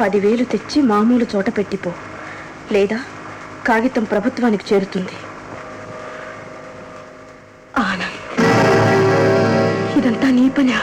పదివేలు తెచ్చి మామూలు చోట పెట్టిపో. లేదా కాగితం ప్రభుత్వానికి చేరుతుంది. ఆనంద్ ఇదంతా నీ పని.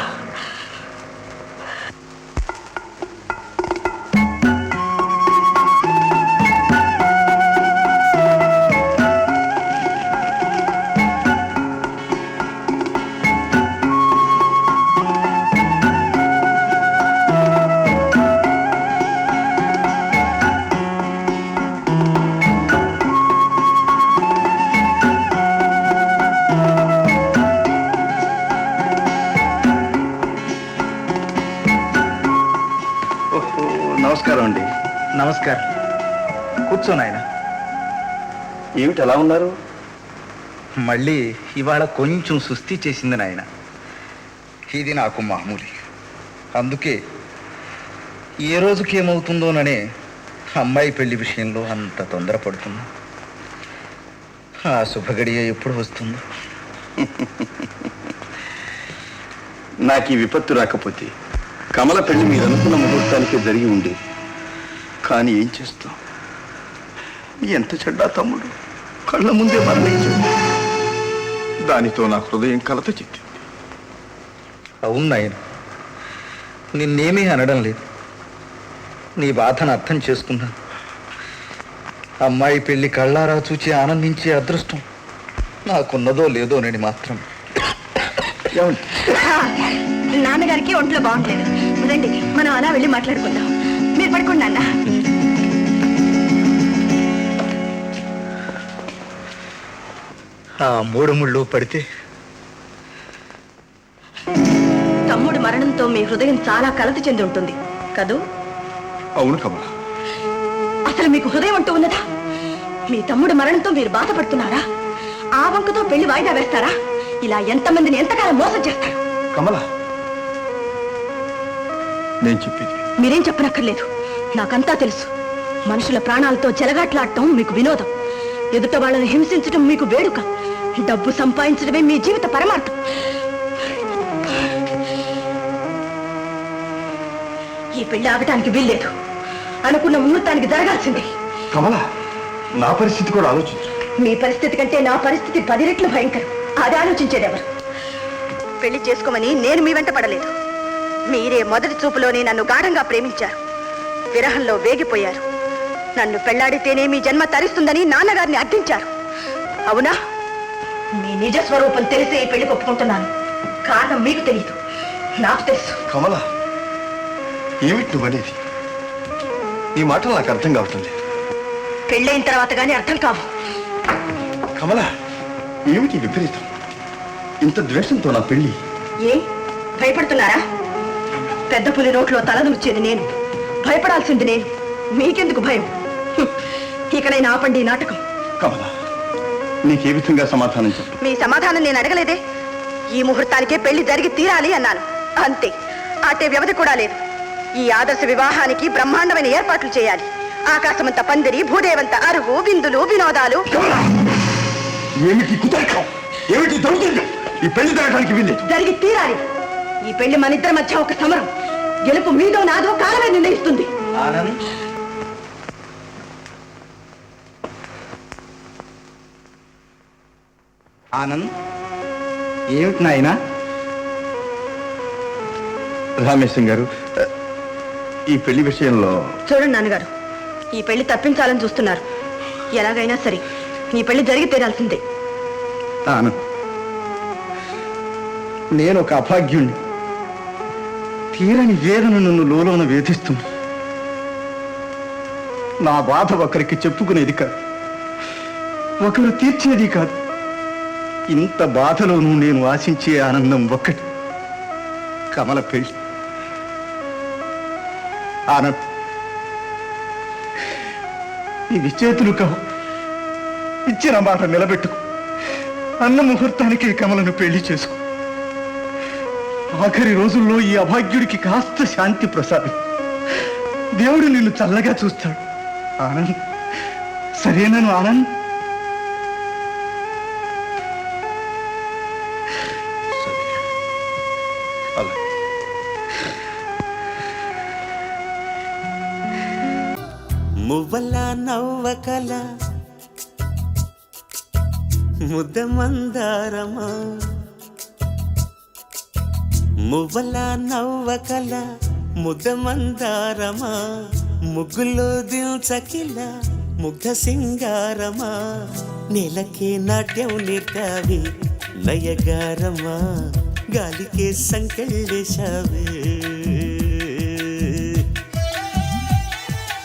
నమస్కారం అండి. నమస్కారం. కూర్చో నాయన. ఏమిటి ఎలా ఉన్నారు? మళ్ళీ ఇవాళ కొంచెం సుస్థి చేసింది నాయన. ఇది నాకు మామూలు. అందుకే ఏ రోజుకి ఏమవుతుందోననే అమ్మాయి పెళ్ళి విషయంలో అంత తొందరపడుతున్నా. ఆ శుభగడియ ఎప్పుడు వస్తుందో. నాకు ఈ విపత్తు రాకపోతే కమల పెళ్ళి మీరు అనుకున్న ముహూర్తానికే జరిగి ఉండేది కానీ ఏం చేస్తాం? ఎంత చెడ్డా తమ్ముడు. కళ్ళ ముందే మరణించాడు. దానితో నా హృదయం కలత చెందింది అవును నాయన నిన్నేమీ అనడం లేదు. నీ బాధను అర్థం చేసుకున్నాను. అమ్మాయి పెళ్ళి కళ్ళారా చూచి ఆనందించే అదృష్టం నాకున్నదో లేదోనని మాత్రం. ఏమండి? నాన్నగారికి ఒంట్లో బాగుంటలేదు. రండి మనం అలా వెళ్ళి మాట్లాడుకుందాం. మీరు పడుకోండి నాన్న. ఆ మూడు ముళ్ళు పడితే? తమ్ముడు మరణంతో మీ హృదయం చాలా కలత చెంది ఉంటుంది కదూ? అవును కమల. అసలు మీకు హృదయం అంటూ ఉన్నదా? మీ తమ్ముడు మరణంతో మీరు బాధపడుతున్నారా? ఆ వంకతో పెళ్ళి వాయిదా వేస్తారా? ఇలా ఎంతమందిని ఎంతకాలం మోసం చేస్తారు? కమల నేను చెప్పేది మీరేం చెప్పనక్కర్లేదు. నాకంతా తెలుసు. మనుషుల ప్రాణాలతో చెలగాట్లాడటం మీకు వినోదం. ఎదుట వాళ్ళని హింసించడం మీకు వేడుక. డబ్బు సంపాదించడమే మీ జీవిత పరమార్థం. ఈ పెళ్ళి ఆగటానికి వీల్లేదు. అనుకున్న ముహూర్తానికి జరగాల్సిందే. కమల నా పరిస్థితి కూడా ఆలోచించు. మీ పరిస్థితి కంటే నా పరిస్థితి పది రెట్లు భయంకరం. అది ఆలోచించేదెవరు? పెళ్ళి చేసుకోమని నేను మీ వెంట పడలేదు. మీరే మొదటి చూపులోనే నన్ను గాఢంగా ప్రేమించారు. విరహంలో వేగిపోయారు. నన్ను పెళ్ళాడితేనే మీ జన్మ తరిస్తుందని నాన్నగారిని అర్థించారు. అవునా? మీ నిజ స్వరూపం తెలిసే ఈ పెళ్ళి ఒప్పుకుంటున్నాను కారణం మీకు తెలియదు నాకు తెలుసు. కమల ఏమిటి నువ్వు అనేది? నీ మాటలు నాకు అర్థం కావటం లేదు. పెళ్ళైన తర్వాత గానీ అర్థం కావు. కమల ఏమిటి ఈ విపరీతం? ఇంత ద్వేషంతో నా పెళ్ళి ఏ? భయపడుతున్నారా? పెద్ద పులి నోట్లో తలదూర్చేది నేను. భయపడాల్సింది నేను మీకెందుకు భయం. ఇకనైనా ఆపండి ఈ నాటకం. కమల నీకే విధంగా సమాధానం చెప్పు. మీ సమాధానం నేను అడగలేదే. ఈ ముహూర్తానికే పెళ్ళి జరిగి తీరాలి అన్నాను. అంతే. అటే వ్యవధి కూడా లేదు. ఈ ఆదర్శ వివాహానికి బ్రహ్మాండమైన ఏర్పాట్లు చేయాలి. ఆకాశమంత పందిరి భూదేవంత అరుగు విందులు వినోదాలు. ఏమిటి కుతర్కం? ఏమిటి దౌర్జన్యం? ఈ పెళ్ళి జరగడానికి వీల్లేదు. జరిగి తీరాలి. ఈ పెళ్ళి మన ఇద్దరి మధ్య ఒక సమరం. గెలుపు మీదో నాదో కాలమే నిర్ణయిస్తుంది. ఆనంద్. ఆనంద్ ఏమిటి నాయనా? రామేశం గారు ఈ పెళ్ళి విషయంలో చూడండి నాన్నగారు ఈ పెళ్ళి తప్పించాలని చూస్తున్నారు. ఎలాగైనా సరే ఈ పెళ్ళి జరిగి తీరాల్సిందే. ఆనంద్ నేను ఒక అభాగ్యుణ్ణి. తీరని వేదన నన్ను లోలోన వేధిస్తుంది. నా బాధ ఒకరికి చెప్పుకునేది కాదు. ఒకరు తీర్చేది కాదు. ఇంత బాధలోనూ నేను ఆశించే ఆనందం ఒక్కటి. కమల పెళ్ళి ఆనంద్. ఇవి చేతులు కావు. ఇచ్చిన మాట నిలబెట్టుకు. అన్న ముహూర్తానికి కమలను పెళ్ళి చేసుకో. ఆఖరి రోజుల్లో ఈ అభాగ్యుడికి కాస్త శాంతి ప్రసాదం. దేవుడు నిన్ను చల్లగా చూస్తాడు. ఆనంద్ సరేనను ఆనంద్? అలాగే మువ్వల నవ్వకల ముద్ద మందారమా మువ్వల నవ్వకల ముద్ద మందారమా ముగ్గులో దిల్చకిల ముగ్ధ సింగారమా? నేలకే నాట్యం నేర్తావి నయగారమా గాలికే సంకెళ్ళేశావే?